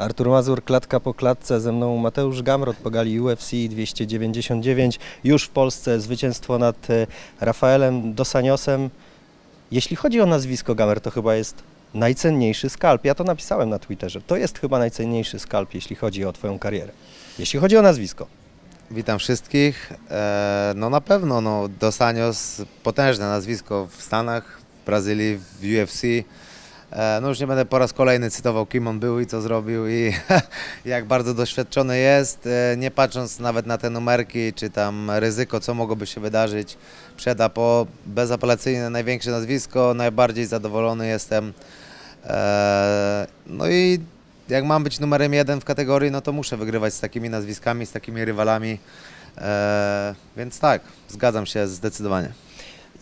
Artur Mazur, klatka po klatce, ze mną Mateusz Gamrot, pogali UFC 299, już w Polsce zwycięstwo nad e, Rafaelem Dosaniosem. Jeśli chodzi o nazwisko Gamer, to chyba jest najcenniejszy skalp. Ja to napisałem na Twitterze. To jest chyba najcenniejszy skalp, jeśli chodzi o Twoją karierę. Jeśli chodzi o nazwisko. Witam wszystkich. E, No na pewno, no, Dos Anjos, potężne nazwisko w Stanach, w Brazylii, w UFC. E, No już nie będę po raz kolejny cytował, kim on był i co zrobił i jak bardzo doświadczony jest, E, nie patrząc nawet na te numerki, czy tam ryzyko, co mogłoby się wydarzyć przed Apo. Bezapelacyjne największe nazwisko, najbardziej zadowolony jestem. E, No i jak mam być numerem jeden w kategorii, no to muszę wygrywać z takimi nazwiskami, z takimi rywalami. Więc tak, zgadzam się zdecydowanie.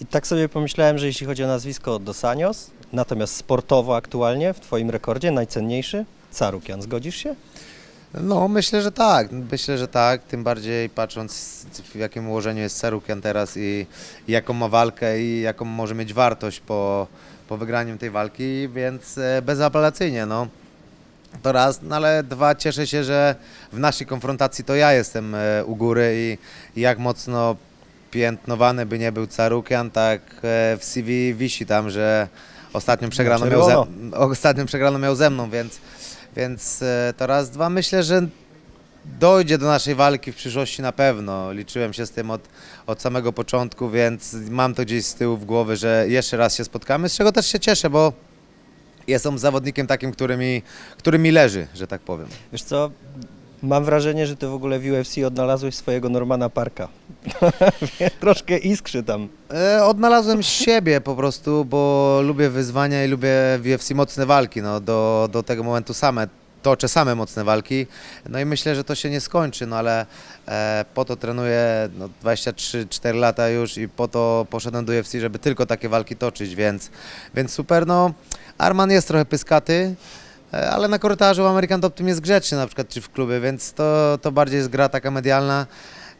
I tak sobie pomyślałem, że jeśli chodzi o nazwisko Dosanios, natomiast sportowo aktualnie w Twoim rekordzie najcenniejszy Carukian. Zgodzisz się? No, myślę, że tak. Myślę, że tak. Tym bardziej patrząc, w jakim ułożeniu jest Sarukian teraz i, jaką ma walkę i jaką może mieć wartość po, po wygraniu tej walki, więc e, bezapelacyjnie, no. To raz, no ale dwa, cieszę się, że w naszej konfrontacji to ja jestem e, u góry i jak mocno piętnowany by nie był Carukian, tak e, w CV wisi tam, że ostatnią przegraną, miał ze, ostatnią przegraną miał ze mną, więc, więc e, to raz, dwa, myślę, że dojdzie do naszej walki w przyszłości na pewno. Liczyłem się z tym od, od samego początku, więc mam to gdzieś z tyłu w głowy, że jeszcze raz się spotkamy, z czego też się cieszę, bo jestem zawodnikiem takim, który mi, który mi leży, że tak powiem. Wiesz co, mam wrażenie, że Ty w ogóle w UFC odnalazłeś swojego Normana Parka. Troszkę iskrzy tam. E, odnalazłem siebie po prostu, bo lubię wyzwania i lubię w UFC mocne walki. No, do, do tego momentu same toczę same mocne walki. No i myślę, że to się nie skończy, no ale e, po to trenuję no, 23-4 lata już i po to poszedłem do UFC, żeby tylko takie walki toczyć, więc, więc super. No, Arman jest trochę pyskaty. E, Ale na korytarzu American Top Team jest grzeczny na przykład, czy w klubie, więc to, to bardziej jest gra taka medialna.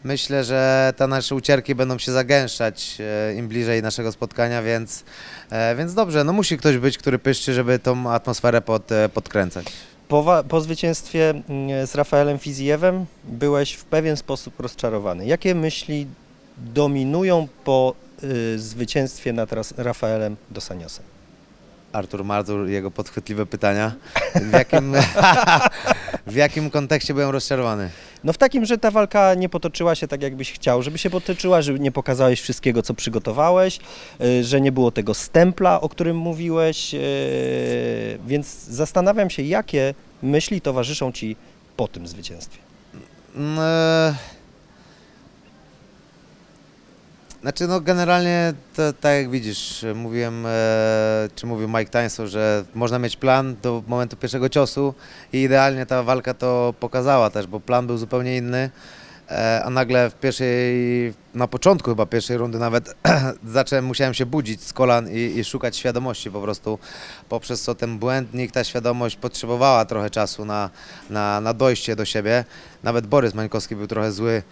Myślę, że te nasze ucierki będą się zagęszczać e, im bliżej naszego spotkania, więc, e, więc dobrze, no musi ktoś być, który pyszczy, żeby tą atmosferę pod, podkręcać. Po, po zwycięstwie mm, z Rafaelem Fizijewem byłeś w pewien sposób rozczarowany. Jakie myśli dominują po y, zwycięstwie nad Ras- Rafaelem Dosaniosem? Artur Mazur, jego podchwytliwe pytania. W jakim, w jakim kontekście byłem rozczarowany? No w takim, że ta walka nie potoczyła się tak, jakbyś chciał, żeby się potoczyła, że nie pokazałeś wszystkiego, co przygotowałeś, y, że nie było tego stempla, o którym mówiłeś, y, więc zastanawiam się, jakie myśli towarzyszą Ci po tym zwycięstwie. Mm, e, Znaczy, no generalnie to, tak jak widzisz, mówiłem, e, czy mówił Mike Tyson, że można mieć plan do momentu pierwszego ciosu i idealnie ta walka to pokazała też, bo plan był zupełnie inny, e, a nagle w pierwszej, na początku chyba pierwszej rundy nawet zacząłem, musiałem się budzić z kolan i, i szukać świadomości po prostu, poprzez co ten błędnik, ta świadomość potrzebowała trochę czasu na, na, na dojście do siebie. Nawet Borys Mańkowski był trochę zły,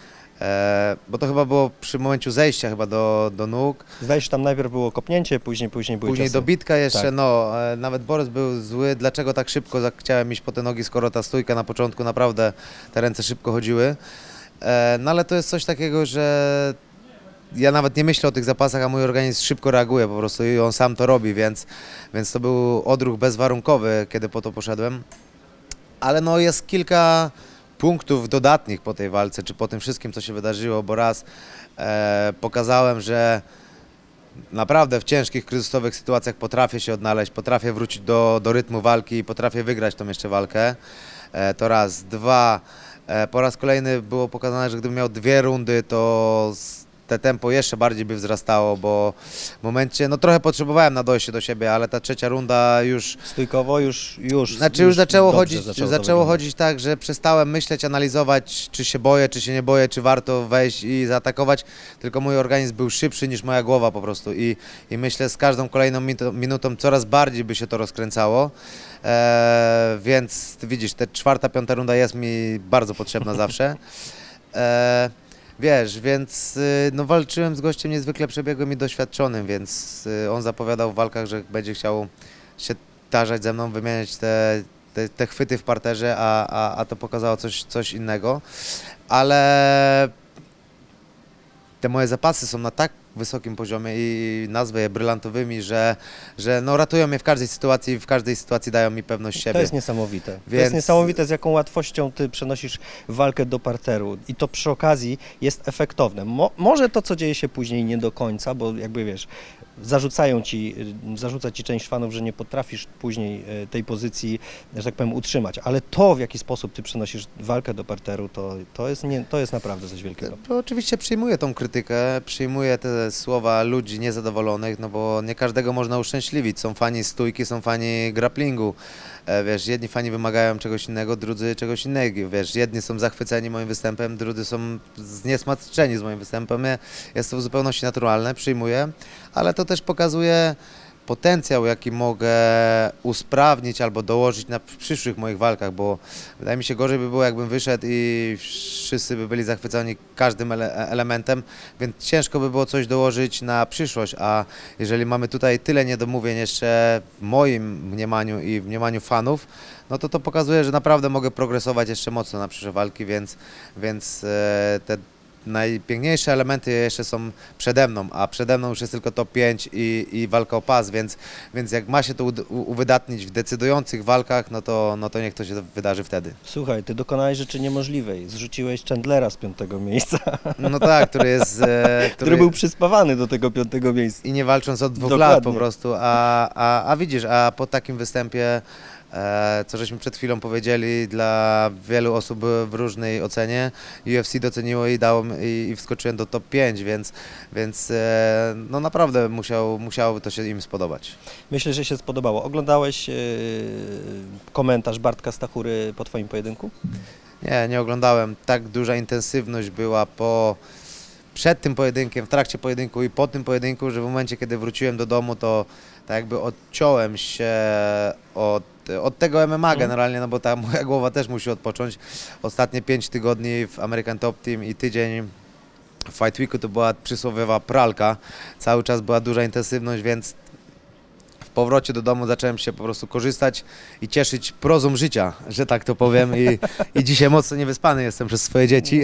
e, bo to chyba było przy momencie zejścia chyba do, do nóg. Że tam najpierw było kopnięcie, później, później były Później ciosy. dobitka jeszcze, Tak. no, e, nawet Borys był zły, dlaczego tak szybko za- chciałem iść po te nogi, skoro ta stójka na początku naprawdę te ręce szybko chodziły. E, no ale to jest coś takiego, że ja nawet nie myślę o tych zapasach, a mój organizm szybko reaguje po prostu i on sam to robi, więc, więc to był odruch bezwarunkowy, kiedy po to poszedłem. Ale no jest kilka punktów dodatnich po tej walce, czy po tym wszystkim, co się wydarzyło, bo raz e, pokazałem, że naprawdę w ciężkich, kryzysowych sytuacjach potrafię się odnaleźć, potrafię wrócić do, do rytmu walki i potrafię wygrać tą jeszcze walkę. E, to raz. Dwa, e, po raz kolejny było pokazane, że gdybym miał dwie rundy, to s- te tempo jeszcze bardziej by wzrastało, bo w momencie, no trochę potrzebowałem na dojście do siebie, ale ta trzecia runda już Stójkowo już, już znaczy już zaczęło dobrze chodzić, zaczęło zaczęło, chodzić tak, że przestałem myśleć, analizować, czy się boję, czy się nie boję, czy warto wejść i zaatakować, tylko mój organizm był szybszy niż moja głowa po prostu i, i myślę z każdą kolejną minu- minutą coraz bardziej by się to rozkręcało, e, więc widzisz, ta czwarta, piąta runda jest mi bardzo potrzebna zawsze. E, Wiesz, więc y, no, walczyłem z gościem niezwykle przebiegłym i doświadczonym, więc y, on zapowiadał w walkach, że będzie chciał się tarzać ze mną, wymieniać te te, te chwyty w parterze, a, a, a to pokazało coś, coś innego. Ale te moje zapasy są na tak wysokim poziomie i nazwę je brylantowymi, że, że no ratują mnie w każdej sytuacji i w każdej sytuacji dają mi pewność siebie. To jest niesamowite. To Więc- jest niesamowite, z jaką łatwością ty przenosisz walkę do parteru i to przy okazji jest efektowne. Mo, może to, co dzieje się później, nie do końca, bo jakby wiesz, zarzucają ci, zarzuca ci część fanów, że nie potrafisz później y, tej pozycji, że tak powiem, utrzymać, ale to, w jaki sposób ty przenosisz walkę do parteru, to, to, jest, nie, to jest naprawdę coś wielkiego. To oczywiście przyjmuję tą krytykę, przyjmuję te słowa ludzi niezadowolonych, no bo nie każdego można uszczęśliwić. Są fani stójki, są fani grapplingu. E, Wiesz, jedni fani wymagają czegoś innego, drudzy czegoś innego. Wiesz, jedni są zachwyceni moim występem, drudzy są zniesmaczeni z moim występem. Jest to w zupełności naturalne, przyjmuję, ale to też pokazuje potencjał, jaki mogę usprawnić albo dołożyć na przyszłych moich walkach, bo wydaje mi się gorzej by było, jakbym wyszedł i wszyscy by byli zachwyceni każdym ele elementem, więc ciężko by było coś dołożyć na przyszłość, a jeżeli mamy tutaj tyle niedomówień jeszcze w moim mniemaniu i w mniemaniu fanów, no to to pokazuje, że naprawdę mogę progresować jeszcze mocno na przyszłe walki, więc, więc e, te najpiękniejsze elementy jeszcze są przede mną, a przede mną już jest tylko top 5 i, i walka o pas, więc, więc jak ma się to uwydatnić w decydujących walkach, no to, no to niech to się wydarzy wtedy. Słuchaj, ty dokonałeś rzeczy niemożliwej. Zrzuciłeś Chandlera z piątego miejsca, No tak, który jest... E, który był przyspawany do tego piątego miejsca. I nie walcząc od dwóch Dokładnie. lat po prostu, a, a, a widzisz, a po takim występie, co żeśmy przed chwilą powiedzieli, dla wielu osób w różnej ocenie, UFC doceniło i dało i, i wskoczyłem do top 5, więc, więc e, no naprawdę musiał, musiało to się im spodobać. Myślę, że się spodobało. Oglądałeś yy, komentarz Bartka Stachury po twoim pojedynku? Nie, nie oglądałem. Tak duża intensywność była po przed tym pojedynkiem, w trakcie pojedynku i po tym pojedynku, że w momencie, kiedy wróciłem do domu, to tak jakby odciąłem się od, od tego MMA Mhm. generalnie, no bo ta moja głowa też musi odpocząć. Ostatnie 5 tygodni w American Top Team i tydzień w Fight Weeku to była przysłowiowa pralka. Cały czas była duża intensywność, więc powrocie do domu zacząłem się po prostu korzystać i cieszyć prozą życia, że tak to powiem. I, i dzisiaj mocno niewyspany jestem przez swoje dzieci.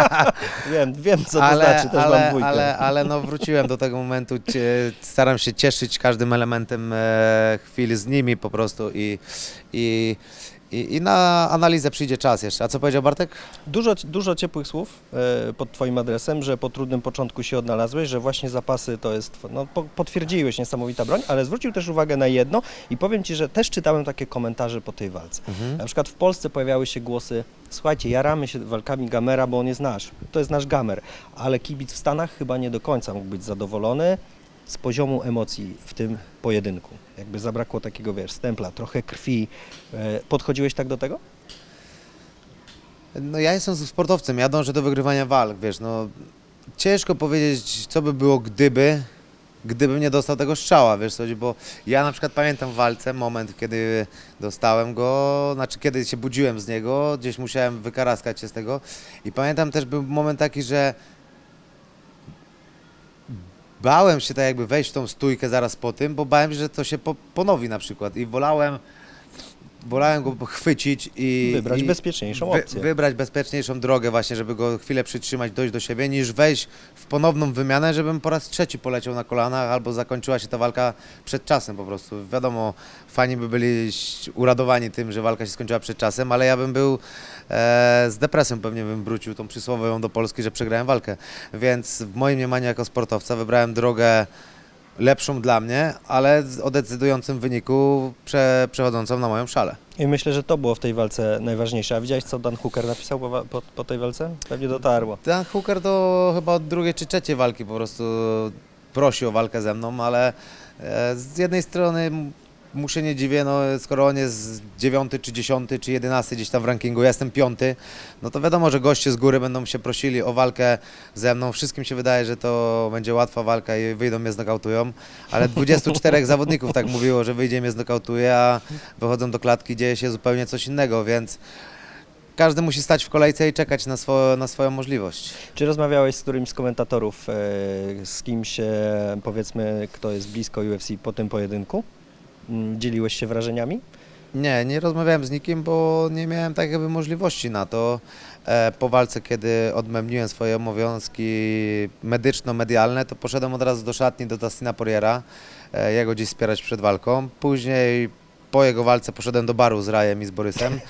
Wiem, wiem co to znaczy, też ale, mam ale, ale no wróciłem do tego momentu. Cie, staram się cieszyć każdym elementem e, chwili z nimi po prostu i, i, i, i na analizę przyjdzie czas jeszcze. A co powiedział Bartek? Dużo, dużo ciepłych słów e, pod twoim adresem, że po trudnym początku się odnalazłeś, że właśnie zapasy to jest, no po, potwierdziłeś niesamowita broń, ale zwrócił też uwagę na jedno i powiem ci, że też czytałem takie komentarze po tej walce. Na przykład w Polsce pojawiały się głosy, słuchajcie, jaramy się walkami Gamera, bo on jest nasz, to jest nasz Gamer, ale kibic w Stanach chyba nie do końca mógł być zadowolony z poziomu emocji w tym pojedynku. Jakby zabrakło takiego, wiesz, stempla, trochę krwi. E, Podchodziłeś tak do tego? No ja jestem sportowcem, ja dążę do wygrywania walk, wiesz, no ciężko powiedzieć, co by było gdyby, gdybym nie dostał tego strzała, wiesz, co chodzi, bo ja na przykład pamiętam w walce moment, kiedy dostałem go, znaczy kiedy się budziłem z niego, gdzieś musiałem wykaraskać się z tego i pamiętam też był moment taki, że bałem się tak jakby wejść w tą stójkę zaraz po tym, bo bałem się, że to się po, ponowi na przykład. I wolałem wolałem go chwycić i Wybrać i, bezpieczniejszą wy- opcję. wybrać bezpieczniejszą drogę właśnie, żeby go chwilę przytrzymać, dojść do siebie, niż wejść w ponowną wymianę, żebym po raz trzeci poleciał na kolanach albo zakończyła się ta walka przed czasem po prostu. Wiadomo, fani by byli uradowani tym, że walka się skończyła przed czasem, ale ja bym był e, z depresją pewnie bym wrócił tą przysłowiową do Polski, że przegrałem walkę. Więc w moim mniemaniu jako sportowca wybrałem drogę lepszą dla mnie, ale o decydującym wyniku prze, przechodzącą na moją szalę. I myślę, że to było w tej walce najważniejsze. A widziałeś, co Dan Hooker napisał po, po, po tej walce? Pewnie dotarło. Dan Hooker to chyba od drugiej czy trzeciej walki po prostu prosi o walkę ze mną, ale e, z jednej strony mu się nie dziwię, no, skoro on jest dziewiąty, czy dziesiąty, czy jedenasty gdzieś tam w rankingu, ja jestem piąty, no to wiadomo, że goście z góry będą się prosili o walkę ze mną. Wszystkim się wydaje, że to będzie łatwa walka i wyjdą mnie znokautują, ale 24 zawodników tak mówiło, że wyjdzie mnie znokautuje, a wychodzą do klatki, dzieje się zupełnie coś innego, więc każdy musi stać w kolejce i czekać na, swo, na swoją możliwość. Czy rozmawiałeś z którymś z komentatorów, e, z kimś, e, powiedzmy, kto jest blisko UFC po tym pojedynku? Mm, Dzieliłeś się wrażeniami? Nie, nie rozmawiałem z nikim, bo nie miałem tak jakby możliwości na to. E, po walce, kiedy odmębniłem swoje obowiązki medyczno-medialne, to poszedłem od razu do szatni do Dustina Poriera, e, jego gdzieś wspierać przed walką. Później po jego walce poszedłem do baru z Rajem i z Borysem,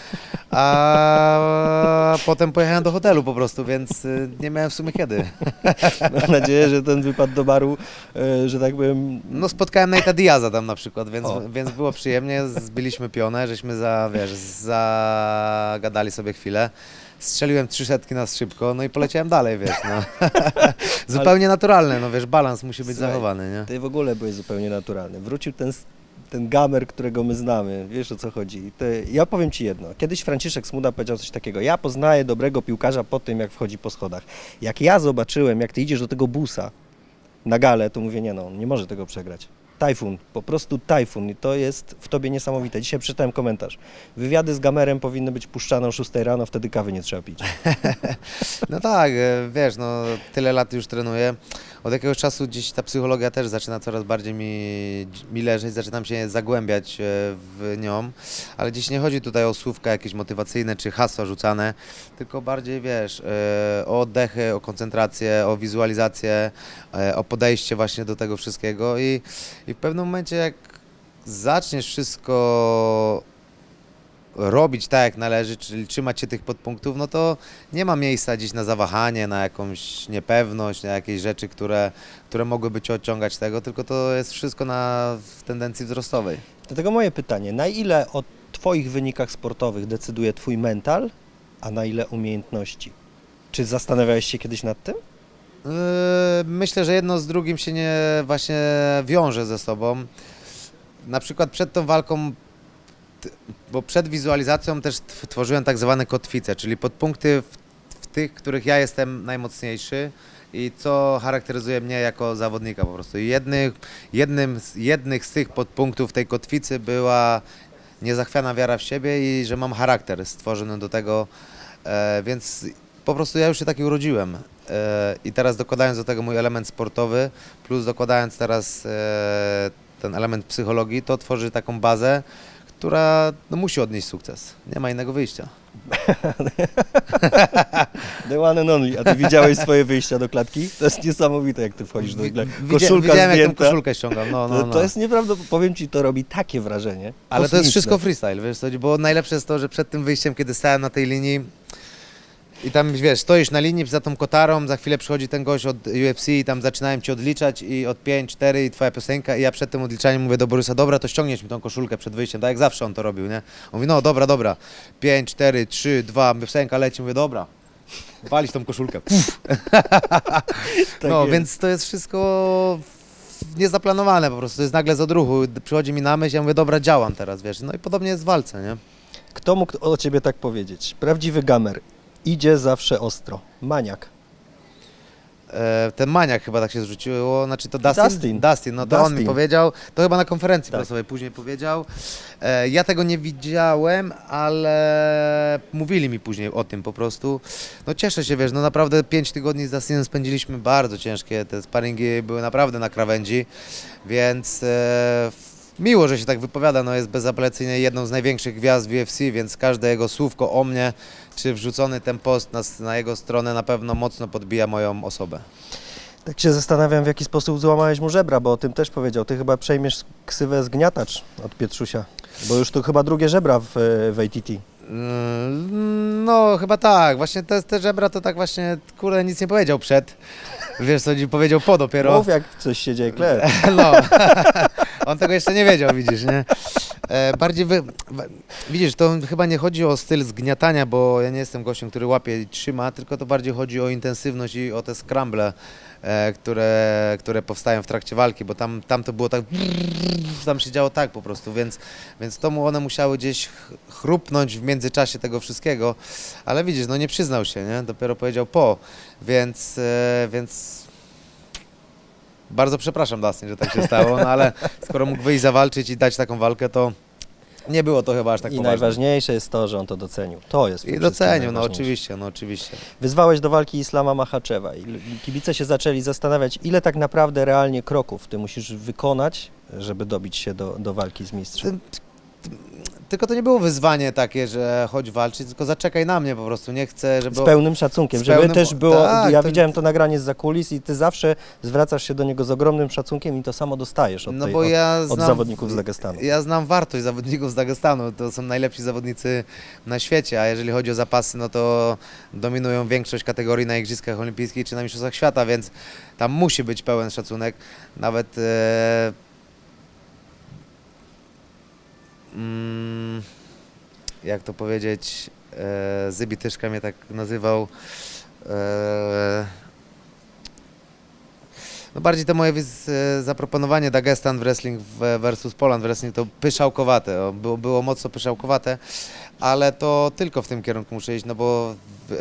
a potem pojechałem do hotelu po prostu, więc y, nie miałem w sumie kiedy. Mam nadzieję, że ten wypad do baru, e, że tak powiem, No spotkałem Nate'a Diaza tam na przykład, więc, O. więc było przyjemnie, zbiliśmy pionę, żeśmy za, wiesz, zagadali sobie chwilę. Strzeliłem trzy setki na szybko, no i poleciałem dalej, wiesz, no. Zupełnie naturalne, no wiesz, balans musi być Słuchaj, zachowany, nie? Ty w ogóle byłeś zupełnie naturalny. Wrócił ten, ten gamer, którego my znamy. Wiesz o co chodzi. Ty, ja powiem Ci jedno. Kiedyś Franciszek Smuda powiedział coś takiego. Ja poznaję dobrego piłkarza po tym, jak wchodzi po schodach. Jak ja zobaczyłem, jak Ty idziesz do tego busa na galę, to mówię, nie no, on nie może tego przegrać. Tajfun, po prostu tajfun i to jest w Tobie niesamowite. Dzisiaj przeczytałem komentarz. Wywiady z gamerem powinny być puszczane o 6 rano, wtedy kawy nie trzeba pić. No tak, e, wiesz, no tyle lat już trenuję. Od jakiegoś czasu gdzieś ta psychologia też zaczyna coraz bardziej mi, mi leżeć, zaczynam się zagłębiać e, w nią, ale dziś nie chodzi tutaj o słówka jakieś motywacyjne czy hasła rzucane, tylko bardziej, wiesz, e, o oddechy, o koncentrację, o wizualizację, o podejście właśnie do tego wszystkiego i, i w pewnym momencie jak zaczniesz wszystko robić tak jak należy, czyli trzymać się tych podpunktów, no to nie ma miejsca dziś na zawahanie, na jakąś niepewność, na jakieś rzeczy, które, które mogłyby cię odciągać tego, tylko to jest wszystko na w tendencji wzrostowej. Dlatego moje pytanie, na ile o Twoich wynikach sportowych decyduje Twój mental, a na ile umiejętności? Czy zastanawiałeś się kiedyś nad tym? Yy, Myślę, że jedno z drugim się nie właśnie wiąże ze sobą. Na przykład przed tą walką, bo przed wizualizacją też tw- tworzyłem tak zwane kotwice, czyli podpunkty w, w tych, których ja jestem najmocniejszy i co charakteryzuje mnie jako zawodnika po prostu. Jednych, jednym z, jednych z tych podpunktów tej kotwicy była niezachwiana wiara w siebie i że mam charakter stworzony do tego, e, więc po prostu ja już się taki urodziłem. E, I teraz dokładając do tego mój element sportowy, plus dokładając teraz e, ten element psychologii, to tworzy taką bazę, która no, musi odnieść sukces. Nie ma innego wyjścia. The one and only. A Ty widziałeś swoje wyjścia do klatki? To jest niesamowite, jak Ty wchodzisz do widzia- Koszulka Widziałem, jak tą zdjęta. koszulkę ściągam. No, no, To, no. to jest nieprawda, powiem Ci, to robi takie wrażenie. Ale to jest Kosmiczne. wszystko freestyle, wiesz co, bo najlepsze jest to, że przed tym wyjściem, kiedy stałem na tej linii i tam, wiesz, stoisz na linii za tą kotarą, za chwilę przychodzi ten gość od UFC i tam zaczynałem Ci odliczać i od 5, 4 i Twoja piosenka i ja przed tym odliczaniem mówię do Borysa, dobra, to ściągniesz mi tą koszulkę przed wyjściem, tak jak zawsze on to robił, nie? On mówi, no dobra, dobra, 5, 4, 3, 2, piosenka leci, mówię, dobra, walić tą koszulkę. Tak no, jest. więc to jest wszystko niezaplanowane po prostu, to jest nagle z odruchu, przychodzi mi na myśl, ja mówię, dobra, działam teraz, wiesz, no i podobnie jest w walce, nie? Kto mógł o Ciebie tak powiedzieć? Prawdziwy gamer. Idzie zawsze ostro. Maniak. E, ten maniak chyba tak się zrzuciło, znaczy to Dustin? Dustin. Dustin, no to on mi Dustin. powiedział, to chyba na konferencji Tak. prasowej później powiedział. E, ja tego nie widziałem, ale mówili mi później o tym po prostu. No cieszę się, wiesz, no naprawdę 5 tygodni z Dustinem spędziliśmy bardzo ciężkie, te sparingi były naprawdę na krawędzi, więc e, miło, że się tak wypowiada, no jest bezapelacyjnie jedną z największych gwiazd w UFC, więc każde jego słówko o mnie, czy wrzucony ten post na, na jego stronę na pewno mocno podbija moją osobę. Tak się zastanawiam, w jaki sposób złamałeś mu żebra, bo o tym też powiedział. Ty chyba przejmiesz ksywę zgniatacz od Pietrzusia, bo już to chyba drugie żebra w, w ATT. Mm, No, chyba tak. Właśnie te, te żebra to tak właśnie, kurde, nic nie powiedział przed. Wiesz co, powiedział po dopiero. Mów, jak coś się dzieje, Kler. No, on tego jeszcze nie wiedział, widzisz, nie? E, bardziej, wy, widzisz, to chyba nie chodzi o styl zgniatania, bo ja nie jestem gościem, który łapie i trzyma, tylko to bardziej chodzi o intensywność i o te scramble, e, które, które powstają w trakcie walki, bo tam, tam to było tak, tam się działo tak po prostu, więc, więc to mu one musiały gdzieś ch- chrupnąć w międzyczasie tego wszystkiego, ale widzisz, no nie przyznał się, nie? Dopiero powiedział po, więc, e, więc bardzo przepraszam Dustin, że tak się stało, no ale skoro mógł wyjść zawalczyć i dać taką walkę, to nie było to chyba aż tak I poważne. najważniejsze jest to, że on to docenił. To jest I docenił, no oczywiście, no oczywiście. Wyzwałeś do walki Islama Machaczewa i kibice się zaczęli zastanawiać, ile tak naprawdę realnie kroków ty musisz wykonać, żeby dobić się do, do walki z mistrzem. Tylko to nie było wyzwanie takie, że chodź walczyć, tylko zaczekaj na mnie po prostu, nie chcę, żeby... Z pełnym szacunkiem, z żeby pełnym- też było, tak, ja to- widziałem to nagranie z kulis i ty zawsze zwracasz się do niego z ogromnym szacunkiem i to samo dostajesz od, No tej, bo od, ja od znam, zawodników z Dagestanu. Ja znam wartość zawodników z Dagestanu, to są najlepsi zawodnicy na świecie, a jeżeli chodzi o zapasy, no to dominują większość kategorii na Igrzyskach Olimpijskich czy na Mistrzostwach Świata, więc tam musi być pełen szacunek. Nawet e, mm, jak to powiedzieć, e, mnie tak nazywał. E, no bardziej to moje wiz- e, zaproponowanie Dagestan Wrestling w- versus Poland Wrestling to pyszałkowate, było, było mocno pyszałkowate, ale to tylko w tym kierunku muszę iść, no bo e,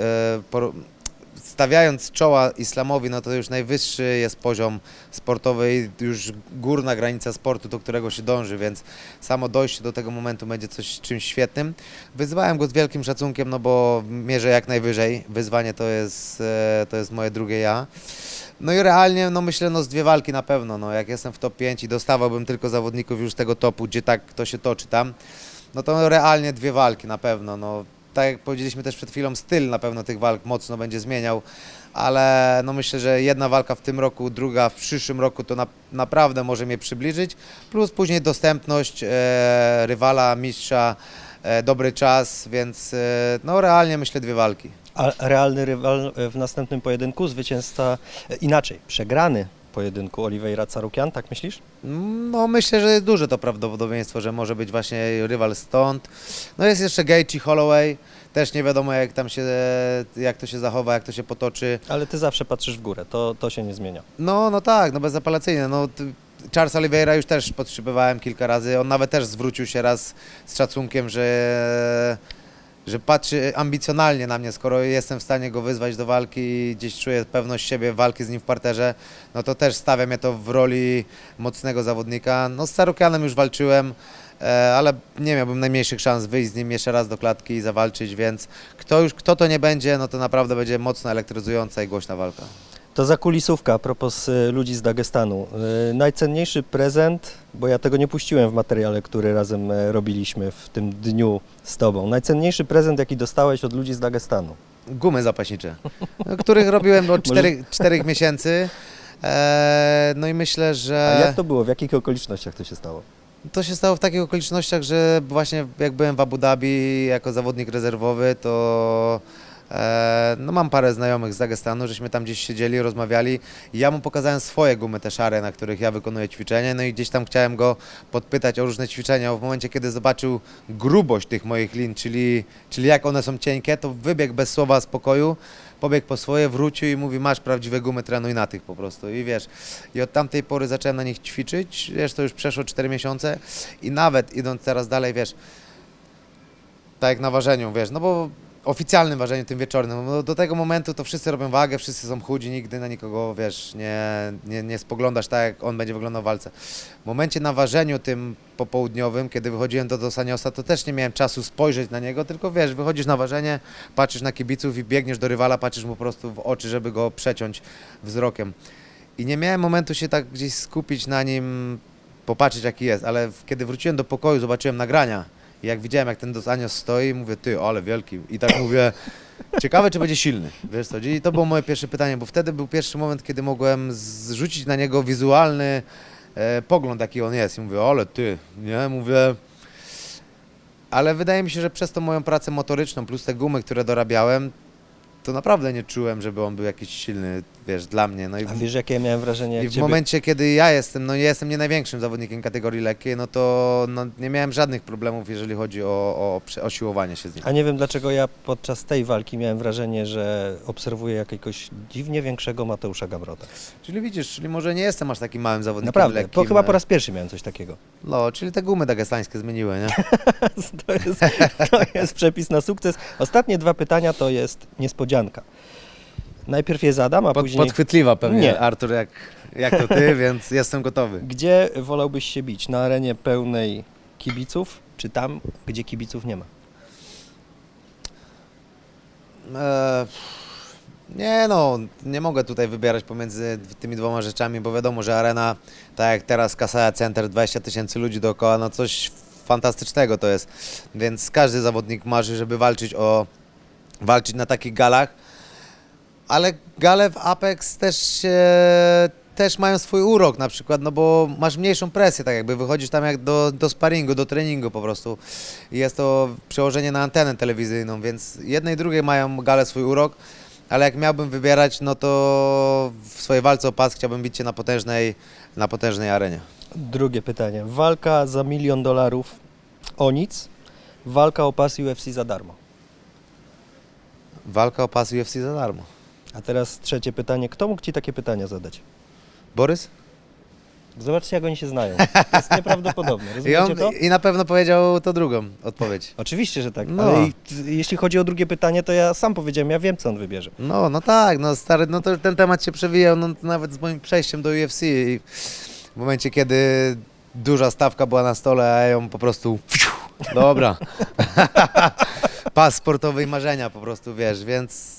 stawiając czoła islamowi, no to już najwyższy jest poziom sportowy i już górna granica sportu, do którego się dąży, więc samo dojście do tego momentu będzie coś czymś świetnym. Wyzwałem go z wielkim szacunkiem, no bo mierzę jak najwyżej. Wyzwanie to jest, e, to jest moje drugie ja. No i realnie, no myślę, no z dwie walki na pewno, no jak jestem w top 5 i dostawałbym tylko zawodników już z tego topu, gdzie tak to się toczy tam, no to realnie dwie walki na pewno, no tak jak powiedzieliśmy też przed chwilą, styl na pewno tych walk mocno będzie zmieniał, ale no myślę, że jedna walka w tym roku, druga w przyszłym roku to na, naprawdę może mnie przybliżyć, plus później dostępność e, rywala, mistrza, e, dobry czas, więc e, no realnie myślę dwie walki. A realny rywal w następnym pojedynku, zwycięzca e, inaczej, przegrany pojedynku Oliveira Carukian, tak myślisz? No myślę, że jest duże to prawdopodobieństwo, że może być właśnie rywal stąd. No jest jeszcze Gaethje Holloway, też nie wiadomo jak tam się, jak to się zachowa, jak to się potoczy. Ale ty zawsze patrzysz w górę, to, to się nie zmienia. No, no tak, no bezapelacyjnie. No, Charles Oliveira już też podszczypywałem kilka razy. On nawet też zwrócił się raz z szacunkiem, że, że patrzy ambicjonalnie na mnie, skoro jestem w stanie go wyzwać do walki i gdzieś czuję pewność siebie walki z nim w parterze, no to też stawia mnie to w roli mocnego zawodnika. No z Sarukianem już walczyłem, e, ale nie miałbym najmniejszych szans wyjść z nim jeszcze raz do klatki i zawalczyć, więc kto już, kto to nie będzie, no to naprawdę będzie mocno elektryzująca i głośna walka. To zakulisówka a propos y, ludzi z Dagestanu. Y, Najcenniejszy prezent, bo ja tego nie puściłem w materiale, który razem e, robiliśmy w tym dniu z Tobą. Najcenniejszy prezent, jaki dostałeś od ludzi z Dagestanu. gumy zapaśnicze, których robiłem od 4, 4 miesięcy. E, no i myślę, A że jak to było? W jakich okolicznościach to się stało? to się stało w takich okolicznościach, że właśnie jak byłem w Abu Dhabi jako zawodnik rezerwowy, to no mam parę znajomych z Dagestanu, żeśmy tam gdzieś siedzieli, rozmawiali ja mu pokazałem swoje gumy, te szare, na których ja wykonuję ćwiczenie, no i gdzieś tam chciałem go podpytać o różne ćwiczenia. W momencie, kiedy zobaczył grubość tych moich lin, czyli, czyli jak one są cienkie, to wybiegł bez słowa spokoju, pobiegł po swoje, wrócił i mówi, masz prawdziwe gumy, trenuj na tych po prostu. I wiesz, i od tamtej pory zacząłem na nich ćwiczyć, wiesz, to już przeszło 4 miesiące i nawet idąc teraz dalej, wiesz, tak jak na ważeniu, wiesz, no bo oficjalnym ważeniu, tym wieczornym, do tego momentu to wszyscy robią wagę, wszyscy są chudzi, nigdy na nikogo, wiesz, nie, nie, nie spoglądasz tak, jak on będzie wyglądał w walce. W momencie na ważeniu tym popołudniowym, kiedy wychodziłem do Dosaniosa, to też nie miałem czasu spojrzeć na niego, tylko wiesz, wychodzisz na ważenie, patrzysz na kibiców i biegniesz do rywala, patrzysz mu po prostu w oczy, żeby go przeciąć wzrokiem. I nie miałem momentu się tak gdzieś skupić na nim, popatrzeć jaki jest, ale kiedy wróciłem do pokoju, zobaczyłem nagrania jak widziałem, jak ten Dosanios stoi, mówię, ty, ale wielki. I tak mówię, ciekawe, czy będzie silny. Wiesz co, i to było moje pierwsze pytanie, bo wtedy był pierwszy moment, kiedy mogłem zrzucić na niego wizualny e, pogląd, jaki on jest. I mówię, ale ty, nie, mówię... Ale wydaje mi się, że przez tą moją pracę motoryczną, plus te gumy, które dorabiałem, to naprawdę nie czułem, żeby on był jakiś silny, wiesz, dla mnie. No i A wiesz, jakie ja miałem wrażenie, i w ciebie... momencie, kiedy ja jestem, no ja jestem nie największym zawodnikiem kategorii lekkiej, no to no, nie miałem żadnych problemów, jeżeli chodzi o, o, prze- o siłowanie się z nim. A nie wiem, dlaczego ja podczas tej walki miałem wrażenie, że obserwuję jakiegoś dziwnie większego Mateusza Gamrota. Czyli widzisz, czyli może nie jestem aż takim małym zawodnikiem Naprawdę, lekkim. po, chyba po ale- raz pierwszy miałem coś takiego. No, czyli te gumy dagestańskie zmieniły, nie? To jest, to jest przepis na sukces. Ostatnie dwa pytania to jest niespodzianka. Najpierw je zadam, a Pod, później... podchwytliwa pewnie, Nie. Artur, jak, jak to ty, więc jestem gotowy. Gdzie wolałbyś się bić? Na arenie pełnej kibiców, czy tam, gdzie kibiców nie ma? E, nie no, nie mogę tutaj wybierać pomiędzy tymi dwoma rzeczami, bo wiadomo, że arena, tak jak teraz Kasaja Center, 20 tysięcy ludzi dookoła, no coś fantastycznego to jest. Więc każdy zawodnik marzy, żeby walczyć o walczyć na takich galach. Ale gale w Apex też, też mają swój urok na przykład, no bo masz mniejszą presję, tak jakby wychodzisz tam jak do, do sparingu, do treningu po prostu. I jest to przełożenie na antenę telewizyjną, więc jedne i drugie mają gale swój urok. Ale jak miałbym wybierać, no to w swojej walce o pas chciałbym bić się na potężnej, na potężnej arenie. Drugie pytanie. Walka za milion dolarów o nic, walka o pas UFC za darmo. Walka o pas UFC za darmo. A teraz trzecie pytanie. Kto mógł Ci takie pytania zadać? Borys? Zobaczcie, jak oni się znają. To jest nieprawdopodobne. I, Rozumiecie on, to? I na pewno powiedział to drugą odpowiedź. Oczywiście, że tak. No. Ale i, jeśli chodzi o drugie pytanie, to ja sam powiedziałem, ja wiem, co on wybierze. No, no tak, no stary, no to ten temat się przewijał no, nawet z moim przejściem do UFC i w momencie, kiedy duża stawka była na stole, a ja ją po prostu dobra. Pas sportowy i marzenia po prostu, wiesz, więc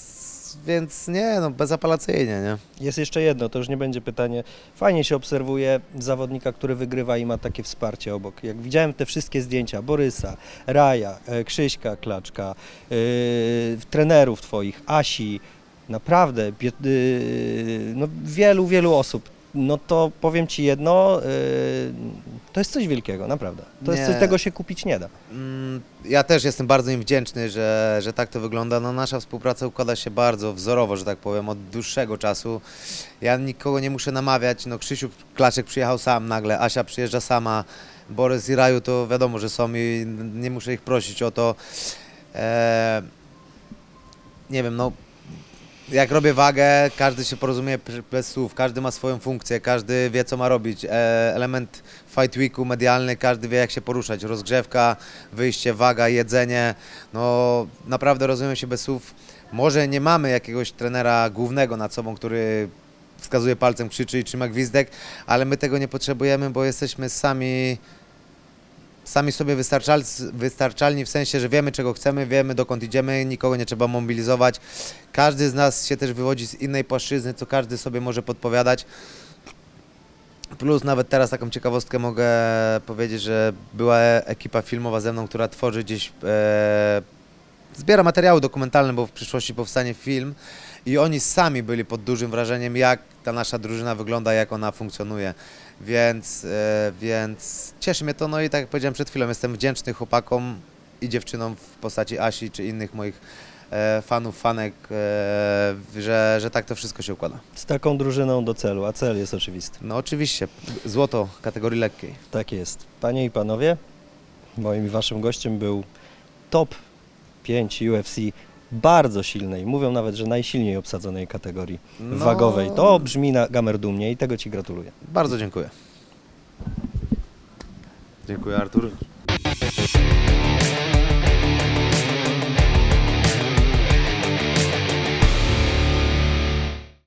więc nie, no bezapelacyjnie, nie? Jest jeszcze jedno, to już nie będzie pytanie. Fajnie się obserwuje zawodnika, który wygrywa i ma takie wsparcie obok. Jak widziałem te wszystkie zdjęcia Borysa, Raja, e, Krzyśka Klaczka, yy, trenerów Twoich, Asi, naprawdę yy, no, wielu, wielu osób. No to powiem Ci jedno, yy, to jest coś wielkiego, naprawdę. To jest Nie. coś, tego się kupić nie da. Mm, Ja też jestem bardzo im wdzięczny, że, że tak to wygląda. No, nasza współpraca układa się bardzo wzorowo, że tak powiem, od dłuższego czasu. Ja nikogo nie muszę namawiać. No, Krzysiu Klaczek przyjechał sam nagle, Asia przyjeżdża sama, Borys i Raju to wiadomo, że są i nie muszę ich prosić o to. E, nie wiem, no jak robię wagę, każdy się porozumie bez słów, każdy ma swoją funkcję, każdy wie co ma robić. E, element Fight Weeku medialny, każdy wie jak się poruszać. Rozgrzewka, wyjście, waga, jedzenie. No naprawdę rozumiem się bez słów. Może nie mamy jakiegoś trenera głównego nad sobą, który wskazuje palcem, krzyczy i trzyma gwizdek, ale my tego nie potrzebujemy, bo jesteśmy sami sami sobie wystarczal, wystarczalni w sensie, że wiemy czego chcemy, wiemy dokąd idziemy, nikogo nie trzeba mobilizować. Każdy z nas się też wywodzi z innej płaszczyzny, co każdy sobie może podpowiadać. Plus nawet teraz taką ciekawostkę mogę powiedzieć, że była ekipa filmowa ze mną, która tworzy gdzieś, e, zbiera materiały dokumentalne, bo w przyszłości powstanie film i oni sami byli pod dużym wrażeniem, jak ta nasza drużyna wygląda, jak ona funkcjonuje. Więc, e, więc cieszy mnie to, no i tak jak powiedziałem przed chwilą, jestem wdzięczny chłopakom i dziewczynom w postaci Asi czy innych moich e, fanów, fanek, e, że, że tak to wszystko się układa. Z taką drużyną do celu, a cel jest oczywisty. No oczywiście, złoto kategorii lekkiej. Tak jest. Panie i panowie, moim i waszym gościem był top 5 UFC bardzo silnej, mówią nawet, że najsilniej obsadzonej kategorii No. wagowej. To brzmi na gamer dumnie i tego Ci gratuluję. Bardzo dziękuję. Dziękuję Artur.